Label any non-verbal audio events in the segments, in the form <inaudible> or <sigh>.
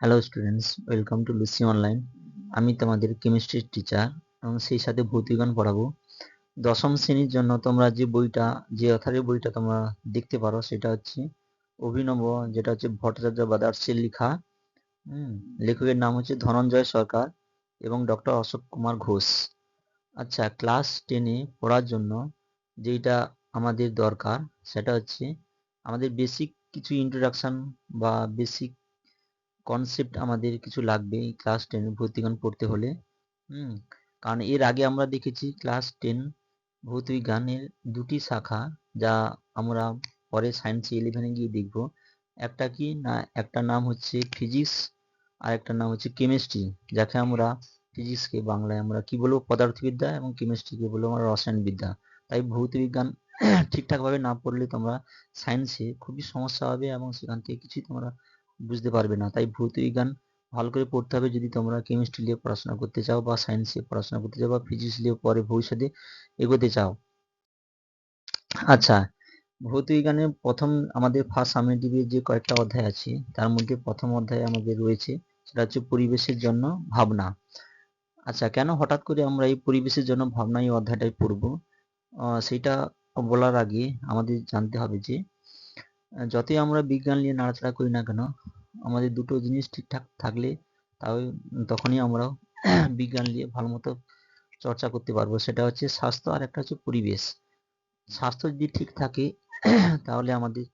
Hello students welcome to Lucy online আমি তোমাদের কেমিস্ট্রির টিচার এবং সেই সাথে ভৌতিকজ্ঞান পড়াবো। দশম শ্রেণির জন্য তোমরা যে বইটা, যে অথারের বইটা তোমরা দেখতে পারো, সেটা হচ্ছে অভিনব, যেটা হচ্ছে ভট্টাচার্য বাদার্সের লেখা। লেখকের নাম হচ্ছে ধনঞ্জয় সরকার এবং ডক্টর অশোক কুমার ঘোষ। আচ্ছা ক্লাস টেনে পড়ার জন্য যেটা আমাদের দরকার, সেটা হচ্ছে আমাদের বেসিক কিছু ইন্ট্রোডাকশন বা বেসিক কনসেপ্ট আমাদের কিছু লাগবে এই ক্লাস টেন ভৌতিকজ্ঞান পড়তে হলে। হুম, কারণ এর আগে আমরা দেখেছি ক্লাস টেন ভৌতবিজ্ঞানের দুটি শাখা যা আমরা পরে সায়েন্স ইলেভেনে গিয়ে দেখব। একটা কি না, একটা নাম হচ্ছে ফিজিক্স আর একটা নাম হচ্ছে কেমিস্ট্রি যাকে আমরা ফিজিক্সকে বাংলায় আমরা কি বলব, পদার্থবিদ্যা এবং কেমিস্ট্রিকে বলব আমরা রসায়নবিদ্যা। তাই ভৌতবিজ্ঞান <clears throat> ঠিকঠাকভাবে না পড়লে তোমরা সায়েন্সে খুবই সমস্যা হবে এবং সেখান থেকে কিছুই তোমরা বুঝতে পারবে না। তাই ভৌতবিজ্ঞান ভালো করে পড়তে হবে যদি তোমরা কেমিস্ট্রি নিয়ে পড়াশোনা করতে চাও বা সায়েন্স নিয়ে পড়াশোনা করতে চাও বা ফিজিক্স নিয়ে পরে ভবিষ্যতে এগোতে চাও। আচ্ছা ভৌতবিজ্ঞানের প্রথম আমাদের ফার্স্ট সামেটিভে যে কয়েকটা অধ্যায় আছে, তার মধ্যে প্রথম অধ্যায় আমাদের রয়েছে, সেটা হচ্ছে পরিবেশের জন্য ভাবনা। আচ্ছা কেন হঠাৎ করে আমরা এই পরিবেশের জন্য ভাবনা এই অধ্যায়টাই পড়ব? সেটা বলার আগে আমাদের জানতে হবে যে যতই আমরা বিজ্ঞান নিয়ে নাড়াচাড়া করি না কেন আমাদের দুটো জিনিস ঠিকঠাক থাকলে তাও তখনই আমরা <clears throat> বিজ্ঞান নিয়ে ভালো মতো চর্চা করতে পারব। সেটা হচ্ছে স্বাস্থ্য আর একটা হচ্ছে পরিবেশ। স্বাস্থ্য যদি ঠিক থাকে, <clears throat> তাহলে আমাদের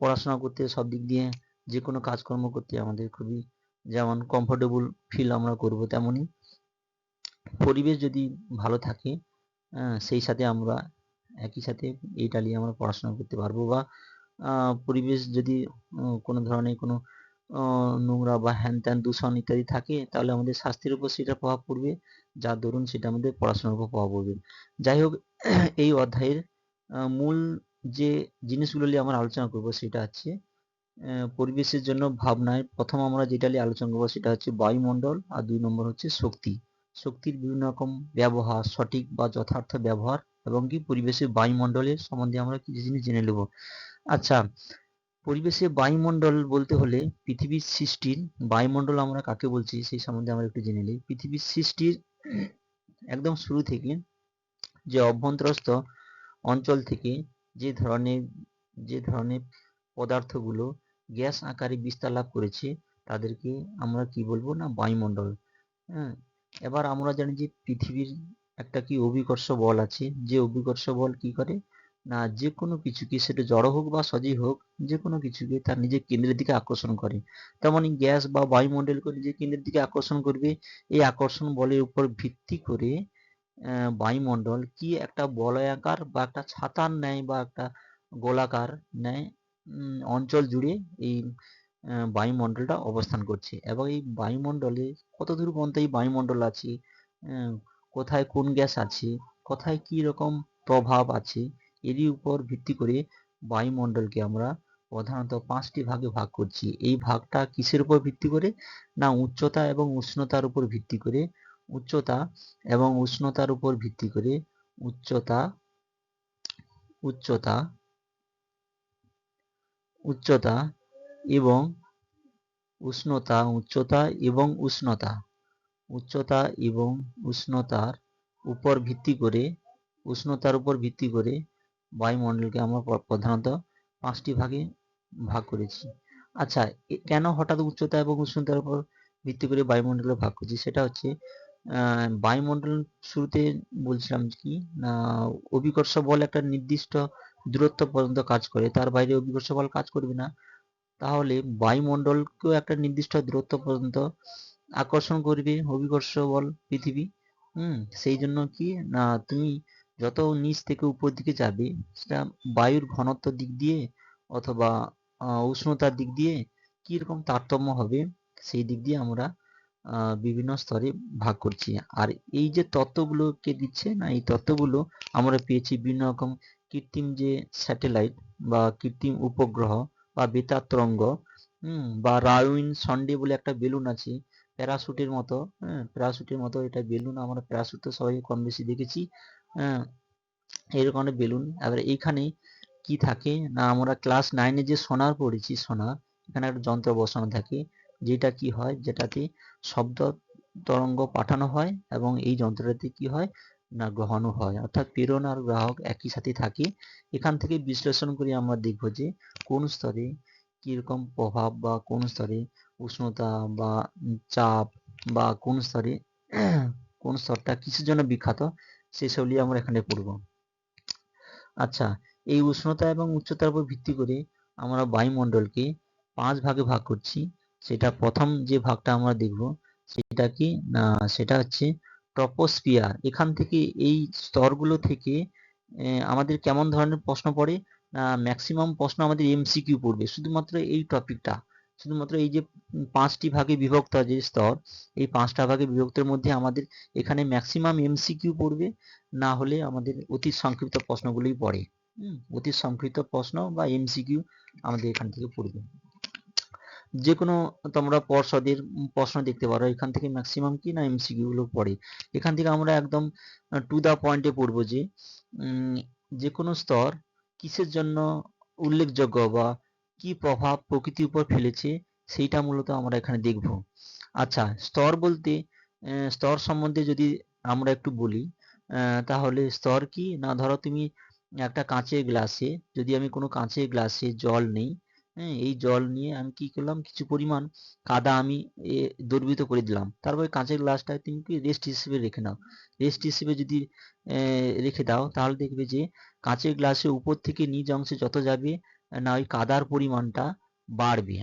পড়াশোনা করতে, সব দিক দিয়ে যে কোনো কাজকর্ম করতে আমাদের খুবই যেমন কমফোর্টেবল ফিল আমরা করব তেমনই। পরিবেশ যদি ভালো থাকে সেই সাথে আমরা একই সাথে এইটা নিয়ে আমরা পড়াশোনা করতে পারব বা পরিবেশ যদি কোনো ধরনের কোনো নোংরা বা হ্যান ত্যান, দূষণ ইত্যাদি থাকে, তাহলে আমাদের স্বাস্থ্যের উপর সেটা প্রভাব পড়বে যার দরুন সেটা আমাদের পড়াশোনার উপর প্রভাব পড়বে। যাই হোক, <clears throat> এই অধ্যায়ের মূল যে জিনিসগুলো নিয়ে আমরা আলোচনা করব সেটা হচ্ছে পরিবেশের জন্য ভাবনায় প্রথম আমরা যেটা নিয়ে আলোচনা করব সেটা হচ্ছে বায়ুমণ্ডল, আর দুই নম্বর হচ্ছে শক্তি। শক্তির বিভিন্ন রকম ব্যবহার, সঠিক বা যথার্থ ব্যবহার, এবং কি পরিবেশের বায়ুমণ্ডলের সম্বন্ধে আমরা কিছু জিনিস জেনে নেব। আচ্ছা পরিবেশে বায়ুমণ্ডল বলতে হলে পৃথিবীর সৃষ্টির বায়ুমণ্ডল আমরা কাকে বলছি সেই সম্বন্ধে আমরা একটু জেনে নিই। পৃথিবীর সৃষ্টির একদম শুরু থেকে যে অভ্যন্তরস্থ অঞ্চল থেকে যে ধরনের যে ধরনের পদার্থগুলো গ্যাস আকারে বিস্তার লাভ করেছে, তাদেরকে আমরা কি বলব না বায়ুমণ্ডল। হ্যাঁ এবার আমরা জানি যে পৃথিবীর একটা কি অভিকর্ষ বল আছে, যে অভিকর্ষ বল কি করে? না, যে কোনো কিছুকে সেটা জড় হোক বা সজীব হোক, যে কোনো কিছুকে তার নিজের কেন্দ্রের দিকে আকর্ষণ করে। তেমনই গ্যাস বা বায়ুমণ্ডলকে নিজের কেন্দ্রের দিকে আকর্ষণ করবে। এই আকর্ষণ বলের উপর ভিত্তি করে বায়ুমণ্ডল কি একটা বলয়াকার বা একটা ছাতার ন্যায় বা একটা গোলাকার ন্যায় অঞ্চল জুড়ে এই বায়ুমণ্ডলটা অবস্থান করছে। এবং এই বায়ুমণ্ডলে কত দূর পর্যন্ত এই বায়ুমণ্ডল আছে? কোথায় কোন গ্যাস আছে? কোথায় কি রকম প্রভাব আছে? এরই উপর ভিত্তি করে বায়ুমণ্ডলকে আমরা প্রধানত পাঁচটি ভাগে ভাগ করছি। এই ভাগটা কিসের উপর ভিত্তি করে? না, উচ্চতা এবং উষ্ণতার উপর ভিত্তি করে। উচ্চতা এবং উষ্ণতার উপর ভিত্তি করে উচ্চতা উচ্চতা উচ্চতা এবং উষ্ণতা, উচ্চতা এবং উষ্ণতা। উচ্চতা এবং উষ্ণতার উপর ভিত্তি করে, উষ্ণতার উপর ভিত্তি করে বায়ুমণ্ডলকে আমরা প্রধানত পাঁচটি ভাগে ভাগ করেছি। আচ্ছা কেন হঠাৎ উচ্চতা এবং উষ্ণতার উপর ভিত্তি করে বায়ুমণ্ডলে ভাগ করছি? সেটা হচ্ছে বায়ুমণ্ডল শুরুতে বলছিলাম কি, না, অভিকর্ষ বল একটা নির্দিষ্ট দূরত্ব পর্যন্ত কাজ করে, তার বাইরে অভিকর্ষ বল কাজ করবে না। তাহলে বায়ুমণ্ডলকেও একটা নির্দিষ্ট দূরত্ব পর্যন্ত আকর্ষণ করবে অভিকর্ষ বল পৃথিবী। হুম, সেই জন্য কি, না, তুমি যত নিচ থেকে উপর দিকে যাবে, সেটা বায়ুর ঘনত্ব দিক দিয়ে অথবা উষ্ণতার দিক দিয়ে কি রকম তারতম্য হবে, সেই দিক দিয়ে আমরা বিভিন্ন স্তরে ভাগ করছি। আর এই যে তত্ত্বগুলোকে দিচ্ছে না, এই তত্ত্বগুলো আমরা পেয়েছি বিভিন্ন রকম কৃত্রিম যে স্যাটেলাইট বা কৃত্রিম উপগ্রহ বা বেতার তরঙ্গ, হম, বা রাউইন সন্ডে বলে একটা বেলুন আছে, প্যারাসুটের মতো হ্যাঁ প্যারাশুটের মতো এটা বেলুন আমরা প্যারাসুট তো সবাই কম বেশি দেখেছি হ্যাঁ এরকম বেলুন। এবার এইখানে কি থাকে না, আমরা ক্লাস নাইনে যে সোনার পড়েছি সোনার এখানে একটা যন্ত্র বসানো থাকে, যেটা কি হয়, যেটাতে শব্দ তরঙ্গ পাঠানো হয় এবং এই যন্ত্রটাতে কি হয় না, গ্রহণও হয়। অর্থাৎ প্রেরণ আর গ্রাহক একই সাথে থাকে। এখান থেকে বিশ্লেষণ করে আমরা দেখব যে কোন স্তরে কীরকম প্রভাব বা কোন স্তরে উষ্ণতা বা চাপ বা কোন স্তরে, কোন স্তরটা কিসের জন্য বিখ্যাত সেসবগুলি আমরা এখানে পড়ব। আচ্ছা এই উষ্ণতা এবং উচ্চতার উপর ভিত্তি করে আমরা বায়ুমণ্ডলকে পাঁচ ভাগে ভাগ করছি। সেটা প্রথম যে ভাগটা আমরা দেখব, সেটা কি? না, সেটা হচ্ছে ট্রপোস্ফিয়ার। এখান থেকে এই স্তরগুলো থেকে আমাদের কেমন ধরনের প্রশ্ন পড়ে? না ম্যাক্সিমাম প্রশ্ন আমাদের এমসিকিউ পড়বে। শুধুমাত্র এই টপিকটা শুধুমাত্র এই যে পাঁচটি ভাগে বিভক্ত যে স্তর, এই পাঁচটা ভাগে বিভক্তের মধ্যে আমাদের এখানে ম্যাক্সিমাম এমসিকিউ পড়বে, না হলে আমাদের অতি সংক্ষিপ্ত প্রশ্নগুলোই পড়ে। অতি সংক্ষিপ্ত প্রশ্ন বা এমসিকিউ আমাদের এখান থেকে পড়বে। যে কোনো তোমরা পর্ষদের প্রশ্ন দেখতে পারো, এখান থেকে ম্যাক্সিমাম কি না এমসিকিউ গুলো পড়ে। এখান থেকে আমরা একদম টু দা পয়েন্টে পড়ব যে যে কোনো স্তর কিসের জন্য উল্লেখযোগ্য বা কি প্রভাব প্রকৃতির উপর ফেলেছে সেইটা মূলত আমরা এখানে দেখব। আচ্ছা স্তর বলতে স্তর সম্বন্ধে যদি আমরা একটু বলি তাহলে স্তর কি? না, ধরো তুমি একটা কাঁচের গ্লাসে, যদি আমি কোনো কাঁচের গ্লাসে জল নেই হ্যাঁ এই জল নিয়ে আমি কি করলাম? কিছু পরিমাণ কাদা আমি দ্রবীভূত করে দিলাম। তারপরে কাঁচের গ্লাসটা তুমি কি রেস্ট হিসেবে রেখে নাও। রেস্ট হিসেবে যদি রেখে দাও, তাহলে দেখবে যে কাঁচের গ্লাসের উপর থেকে নিচ অংশে যত যাবে না, ওই কাদার পরিমাণটা বাড়বে।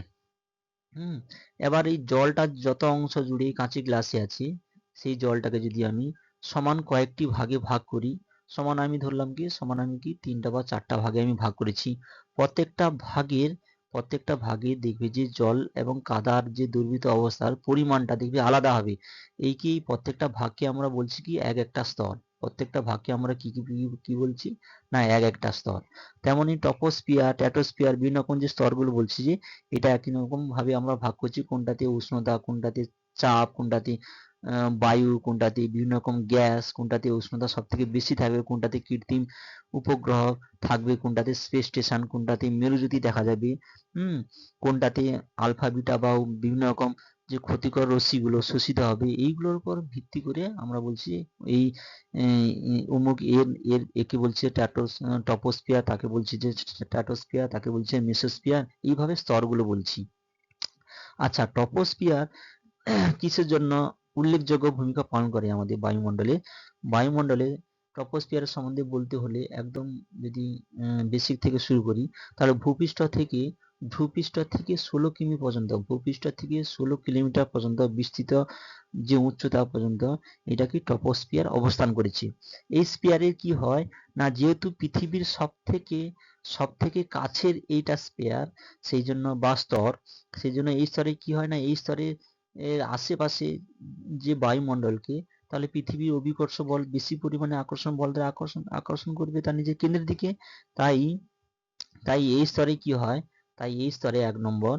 হুম, এবার এই জলটা যত অংশ জুড়ে কাঁচের গ্লাসে আছে, সেই জলটাকে যদি আমি সমান কয়েকটি ভাগে ভাগ করি, সমান আমি ধরলাম কি, সমান আমি কি, তিনটা বা চারটা ভাগে আমি ভাগ করেছি। প্রত্যেকটা ভাগের, প্রত্যেকটা ভাগে দেখবে যে জল এবং কাদার যে দুর্বৃত অবস্থার পরিমাণটা দেখবে আলাদা হবে। এই কি প্রত্যেকটা ভাগকে আমরা বলছি কি, এক একটা স্তর। প্রত্যেকটা ভাগকে আমরা কি কি কি বলছি? না, এক, একটা স্তর। তেমনি টপোস্পিয়ার ট্যাটোস্পিয়ার বিভিন্ন রকম যে স্তরগুলো বলছি যে, এটা একই রকম ভাবে আমরা ভাগ করছি কোনটাতে উষ্ণতা, কোনটাতে চাপ, কোনটাতে বায়ু, কোনটাতে বিভিন্ন রকম গ্যাস, কোনটাতে উষ্ণতা সব থেকে বেশি থাকবে, কোনটাতে কৃত্রিম উপগ্রহ থাকবে, কোনটাতে স্পেস স্টেশন, কোনটাতে মেরুজ্যোতি দেখা যাবে, হুম? কোনটাতে আলফা, বিটা বা বিভিন্ন রকম যে ক্ষতিকর রশ্মিগুলো শোষিত হবে, এইগুলোর উপর ভিত্তি করে আমরা বলছি এই অমুক এর এর একে বলছে ট্যাটোস টপোস্পিয়ার তাকে বলছি যে ট্যাটোস্পিয়ার তাকে বলছে মেসোস্পিয়ার এইভাবে স্তরগুলো বলছি। আচ্ছা টপোস্পিয়ার কিসের জন্য উল্লেখযোগ্য ভূমিকা পালন করে আমাদের বায়ুমণ্ডলে? বায়ুমণ্ডলে ট্রপোস্ফিয়ার সম্বন্ধে বলতে হলে একদম যদি বেসিক থেকে শুরু করি, তাহলে ভূপৃষ্ঠ থেকে ভূপৃষ্ঠ থেকে ষোলো কিমি পর্যন্ত ভূপৃষ্ঠ থেকে ষোলো কিলোমিটার পর্যন্ত বিস্তৃত যে উচ্চতা পর্যন্ত এটা কি টপোস্ফিয়ার অবস্থান করেছে। এই স্পিয়ারের কি হয় না, যেহেতু পৃথিবীর সব থেকে সব থেকে কাছের এইটা স্পেয়ার সেই জন্য বা স্তর, সেই জন্য এই স্তরে কি হয় না, এই স্তরে এর আশেপাশে যে বায়ুমণ্ডলকে, তাহলে পৃথিবীর অভিকর্ষ বল বেশি পরিমাণে আকর্ষণ বল দ্বারা আকর্ষণ আকর্ষণ করবে তার নিজের কেন্দ্রের দিকে। তাই তাই এই স্তরে কি হয় তাই এই স্তরে এক নম্বর,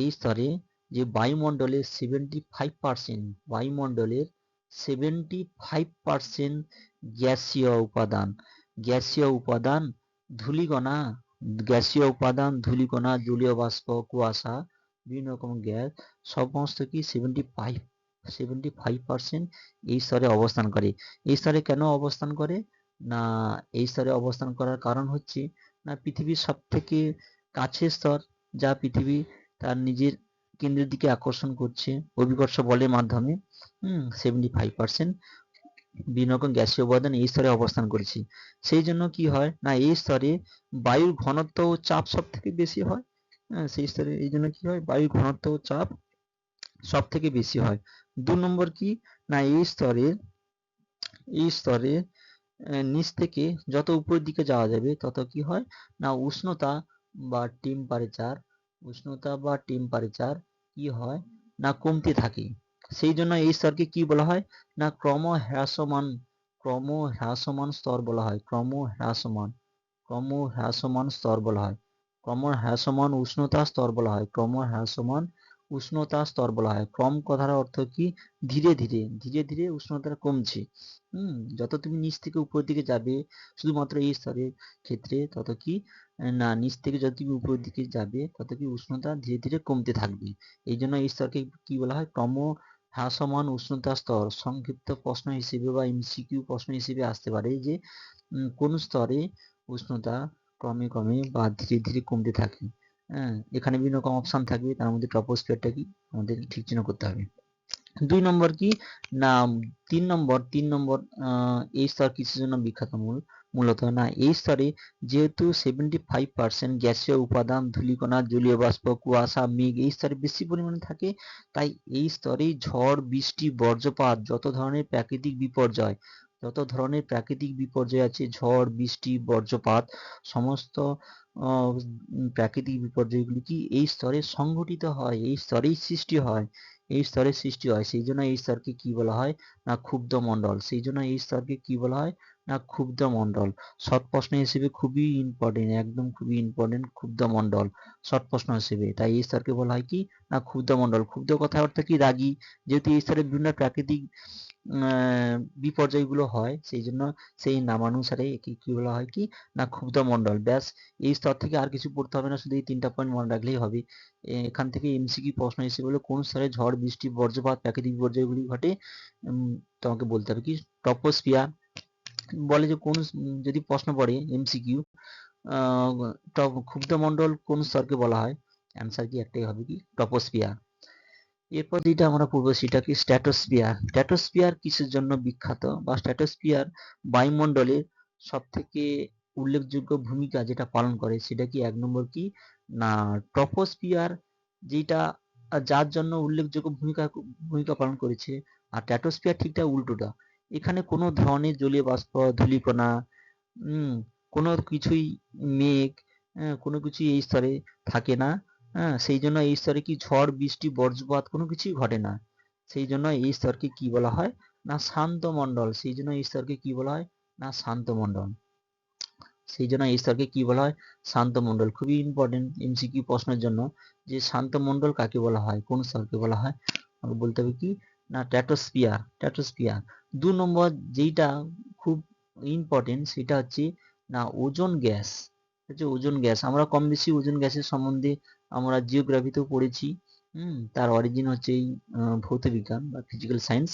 এই স্তরে যে বায়ুমণ্ডলের সেভেন্টি ফাইভ পার্সেন্ট বায়ুমণ্ডলের সেভেন্টি ফাইভ পার্সেন্ট গ্যাসীয় উপাদান। গ্যাসীয় উপাদান ধূলিকণা, গ্যাসীয় উপাদান ধূলিকণা, জলীয় বাষ্প, কুয়াশা, বিভিন্ন রকম গ্যাস, সমস্ত কি seventy five seventy five percent এই স্তরে অবস্থান করে। এই স্তরে কেন অবস্থান করে? না, এই স্তরে অবস্থান করার কারণ হচ্ছে, না পৃথিবীর সব থেকে কাছের স্তর যা পৃথিবী তার নিজের কেন্দ্রের দিকে আকর্ষণ করছে, অভিকর্ষ বলের মাধ্যমে, হুম সেভেন্টি ফাইভ পার্সেন্ট বিভিন্ন রকম গ্যাসীয় উপাদান এই স্তরে অবস্থান করেছে। সেই জন্য কি হয়? না, এই স্তরে বায়ুর ঘনত্ব ও চাপ সব থেকে বেশি হয়। হ্যাঁ সেই স্তরে এই জন্য কি হয়? বায়ুর ঘনত্ব ও চাপ সব থেকে বেশি হয়। দু নম্বর কি? না, এই স্তরের এই স্তরে নিচ থেকে যত উপরের দিকে যাওয়া যাবে তত কি হয়? না, উষ্ণতা বা টেম্পারেচার উষ্ণতা বা টেম্পারেচার কি হয়? না কমতে থাকে। সেই জন্য এই স্তরকে কি বলা হয়? না ক্রম হ্রাসমান ক্রম হ্রাসমান স্তর বলা হয়। ক্রম হ্রাসমান ক্রম হ্রাসমান স্তর বলা হয়। ক্রম হ্রাসমান উষ্ণতা স্তর বলা হয়। ক্রম হ্রাসমান উষ্ণতা স্তর বলা হয়। ক্রম কথার অর্থ কি? ধীরে ধীরে ধীরে ধীরে উষ্ণতা কমছে। হুম, যত তুমি নিচ থেকে উপরের দিকে যাবে, শুধুমাত্র এই স্তরের ক্ষেত্রে তত কি? না, নিচ থেকে যত তুমি উপরের দিকে যাবে, তত কি উষ্ণতা ধীরে ধীরে কমতে থাকবে। এই জন্য এই স্তরকে কি বলা হয়? ক্রম হ্রাসমান উষ্ণতা স্তর। সংক্ষিপ্ত প্রশ্ন হিসেবে বা এমসিকিউ প্রশ্ন হিসেবে আসতে পারে যে কোন স্তরে উষ্ণতা ক্রমে ক্রমে বা ধীরে ধীরে কমতে থাকে? হ্যাঁ এখানে বিভিন্ন রকম অপশন থাকবে, তার মধ্যে টপোস্ফিয়ারটা কি? আমাদের ঠিক চিহ্ন করতে হবে। দুই নম্বর কি? না তিন নম্বর তিন নম্বর এই স্তর কিসের জন্য বিখ্যাত মূল, মূলত না, এই স্তরে যেহেতু সেভেন্টি ফাইভ পার্সেন্ট গ্যাসীয় উপাদান, ধূলিকণা, জলীয় বাষ্প, কুয়াশা, মেঘ, এই স্তরে বেশি পরিমাণে থাকে, তাই এই স্তরে ঝড়, বৃষ্টি, বজ্রপাত, যত ধরনের প্রাকৃতিক বিপর্যয় যত ধরনের প্রাকৃতিক বিপর্যয় আছে, ঝড়, বৃষ্টি বজ্রপাত সমস্ত প্রাকৃতিক বিপর্যয়গুলি কি এই স্তরে সংঘটিত হয়, এই স্তরেই সৃষ্টি হয়, এই স্তরের সৃষ্টি হয়, সেই জন্য এই স্তরকে কি বলা হয় না ক্ষুব্ধ মণ্ডল, সেই জন্য এই স্তরকে কি বলা হয় না ক্ষুব্ধ মণ্ডল। শর্ট প্রশ্ন হিসেবে খুবই ইম্পর্টেন্ট একদম খুবই ইম্পর্টেন্ট ক্ষুব্ধ মণ্ডল শর্ট প্রশ্ন হিসেবে। তাই এই স্তরকে বলা হয় কি? না ক্ষুব্ধ মণ্ডল। ক্ষুব্ধ কথা অর্থ কি? রাগী। যেহেতু এই স্তরে বিভিন্ন প্রাকৃতিক বিপর্যয়গুলো হয় সেই জন্য সেই নামানুসারে একে কি বলা হয় কি? না, ক্ষুব্ধ মণ্ডল। ব্যাস, এই স্তর থেকে আর কিছু পড়তে হবে না, শুধু এই তিনটা পয়েন্ট মনে রাখলেই হবে। এখান থেকে এমসিকিউ প্রশ্ন হিসেবে বলে কোন স্তরে ঝড়, বৃষ্টি, বজ্রপাত, প্রাকৃতিক বিপর্যয়গুলি ঘটে? তোমাকে বলতে হবে কি? টপোস্ফিয়ার। বলে যে কোন যদি প্রশ্ন পড়ে এমসিকিউ ক্ষুব্ধ মণ্ডল কোন স্তরকে বলা হয়? অ্যান্সার কি একটাই হবে কি? টপোস্ফিয়ার। এরপর যেটা আমরা পড়ব সেটা কি স্ট্র্যাটোস্ফিয়ার স্ট্র্যাটোস্ফিয়ার কিসের জন্য বিখ্যাত? বা স্ট্র্যাটোস্ফিয়ার বায়ুমণ্ডলের সব থেকে উল্লেখযোগ্য ভূমিকা যেটা পালন করে সেটা কি এক নম্বর কি? না ট্রপোস্ফিয়ার যেটা যার জন্য উল্লেখযোগ্য ভূমিকা ভূমিকা পালন করেছে। আর ট্র্যাটোস্ফিয়ার ঠিকটা উল্টোটা। এখানে কোনো ধরনের জলীয় বাষ্প ধূলিকণা কোনো কিছুই মেঘ হ্যাঁ, কোনো কিছুই এই স্তরে থাকে না। হ্যাঁ সেই জন্য এই স্তরে কি ঝড়, বৃষ্টি, বজ্রপাত কোনো কিছুই ঘটে না। সেই জন্য এই স্তরকে কি বলা হয়? না শান্ত মণ্ডল সেই জন্য এই স্তরকে কি বলা হয়? না শান্ত মণ্ডল সেই জন্য এই স্তরকে কি বলা হয়? শান্ত মণ্ডল খুবই ইম্পর্টেন্ট এমসিকিউ প্রশ্নের জন্য যে শান্ত মণ্ডল কাকে বলা হয়? কোন স্তরকে বলা হয়? আমাকে বলতে হবে কি? না ট্যাটোস্পিয়ার ট্যাটোস্পিয়ার দু নম্বর যেইটা খুব ইম্পর্টেন্ট সেটা হচ্ছে, না, ওজোন গ্যাস। হচ্ছে ওজোন গ্যাস। আমরা কম বেশি ওজোন গ্যাসের সম্বন্ধে আমরা জিওগ্রাফিতেও পড়েছি হুম তার অরিজিন হচ্ছে এই আহ, ভৌতবিজ্ঞান বা physical science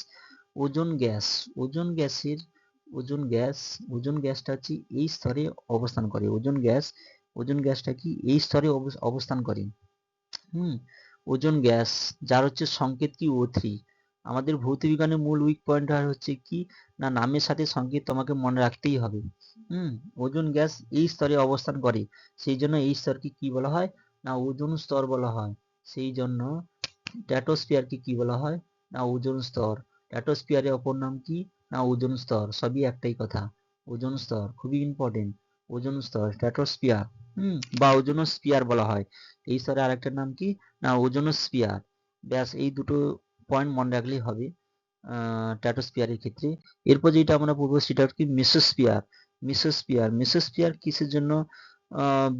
ozone gas ozone গ্যাসের ওজোন গ্যাস ওজোন গ্যাসটা হচ্ছে এই স্তরে অবস্থান করে ওজোন গ্যাস ওজোন গ্যাসটা কি এই স্তরে অবস- অবস্থান করে হুম ওজোন গ্যাস যার হচ্ছে সংকেত কি ও থ্রি আমাদের ভৌতবিজ্ঞানের মূল উইক পয়েন্ট হচ্ছে কি না নামের সাথে সংকেত তোমাকে মনে রাখতেই হবে হুম ওজোন গ্যাস এই স্তরে অবস্থান করে সেই জন্য এই স্তরকে কি বলা হয়? না ওজন স্তর বলা হয়। সেই জন্য ট্যাটোস্ফিয়ারকে কি বলা হয়? না ওজন স্তর। ট্যাটোস্ফিয়ারের অপর নাম কি? না ওজন স্তর। সবই একটাই কথা। ওজন স্তর খুবই ইম্পর্টেন্ট ওজন স্তর স্ট্র্যাটোস্ফিয়ার হুম, বা ওজোনোস্ফিয়ার বলা হয়। এই স্তরে আরেকটার নাম কি? না ওজোনোস্ফিয়ার। ব্যাস, এই দুটো পয়েন্ট মনে রাখলেই হবে ট্যাটোস্ফিয়ারের ক্ষেত্রে। এরপর যেটা আমরা পড়ব সেটা কি মেসোস্ফিয়ার মেসোস্ফিয়ার মেসোস্ফিয়ার কিসের জন্য?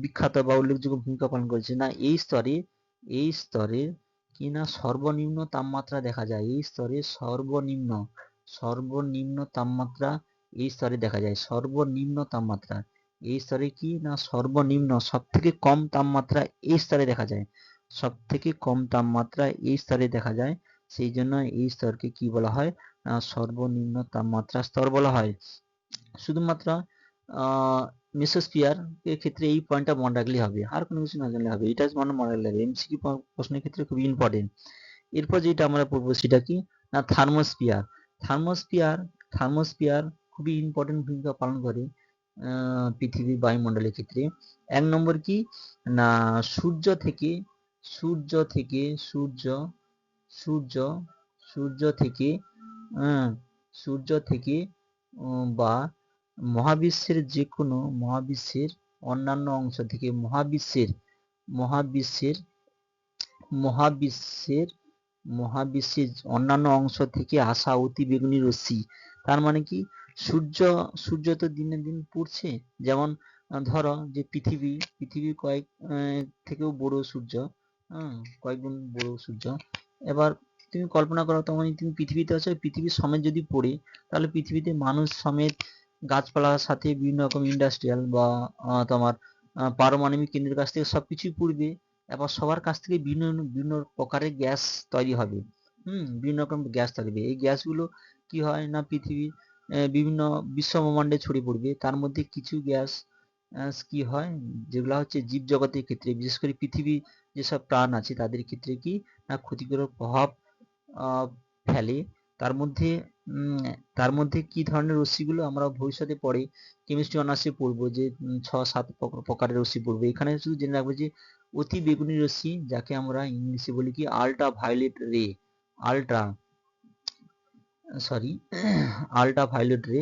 বিখ্যাত বা উল্লেখযোগ্য ভূমিকা পালন করেছে। না, এই স্তরে এই স্তরে কি না সর্বনিম্ন তাপমাত্রা দেখা যায়? এই স্তরে সর্বনিম্ন সর্বনিম্ন তাপমাত্রা এই স্তরে দেখা যায়। সর্বনিম্ন তাপমাত্রা, এই স্তরে কি না সর্বনিম্ন সব থেকে কম তাপমাত্রা এই স্তরে দেখা যায়। সব থেকে কম তাপমাত্রা এই স্তরে দেখা যায়, সেই জন্য এই স্তরকে কি বলা হয়? না সর্বনিম্ন তাপমাত্রা স্তর বলা হয়। শুধুমাত্র আহ মেসোস্ফিয়ার এর ক্ষেত্রে এই পয়েন্টটা মনে রাখলেই হবে। আর কোনো কিছু না জানলে হবে। এটা মনে মনে রাখলে হবে। এমসিকিউ প্রশ্নের ক্ষেত্রে খুবই ইম্পর্টেন্ট এরপর যেটা আমরা পড়ব সেটা কি? না থার্মোস্ফিয়ার থার্মোস্ফিয়ার থার্মোস্ফিয়ার খুবই ইম্পর্টেন্ট ভূমিকা পালন করে পৃথিবীর বায়ুমণ্ডলের ক্ষেত্রে। এক নম্বর কি? না, সূর্য থেকে সূর্য থেকে সূর্য সূর্য সূর্য থেকে সূর্য থেকে বা মহাবিশ্বের যে কোনো মহাবিশ্বের অন্যান্য অংশ থেকে মহাবিশ্বের মহাবিশ্বের মহাবিশ্বের মহাবিশ্বের অন্যান্য অংশ থেকে আসা অতিবেগুনি রশ্মি। তার মানে কি? সূর্য সূর্য তো দিনে দিন পুড়ছে। যেমন ধরো যে পৃথিবী পৃথিবী কয়েক থেকেও বড় সূর্য হ্যাঁ কয়েক গুণ বড় সূর্য। এবার তুমি কল্পনা করো তখন তুমি পৃথিবীতে আছো, পৃথিবীর সমেত যদি পড়ে, তাহলে পৃথিবীতে মানুষ সমেত গাছপালার সাথে বিভিন্ন রকম ইন্ডাস্ট্রিয়াল বা তোমার পারমাণবিক কেন্দ্রের কাছ থেকে সবকিছুই পড়বে। এবার সবার কাছ থেকে বিভিন্ন বিভিন্ন প্রকারের গ্যাস তৈরি হবে। হুম বিভিন্ন রকম গ্যাস থাকবে এই গ্যাসগুলো কি হয় না, পৃথিবীর বিভিন্ন বিশ্ব ব্রহ্মাণ্ডে ছড়িয়ে পড়বে। তার মধ্যে কিছু গ্যাস কি হয়, যেগুলো হচ্ছে জীবজগতের ক্ষেত্রে, বিশেষ করে পৃথিবী যেসব প্রাণ আছে, তাদের ক্ষেত্রে কি না ক্ষতিকারক প্রভাব ফেলে। তার মধ্যে তার মধ্যে কি ধরনের রশ্মিগুলো আমরা ভবিষ্যতে পড়ে কেমিস্ট্রি অনার্সে পড়ব? যে ছ, সাত প্রকারের রশ্মি পড়ব। এখানে শুধু জেনে রাখব যে, অতি বেগুনি রশ্মি, যাকে আমরা ইংলিশে বলি কি ultraviolet ray ultra sorry ultraviolet ray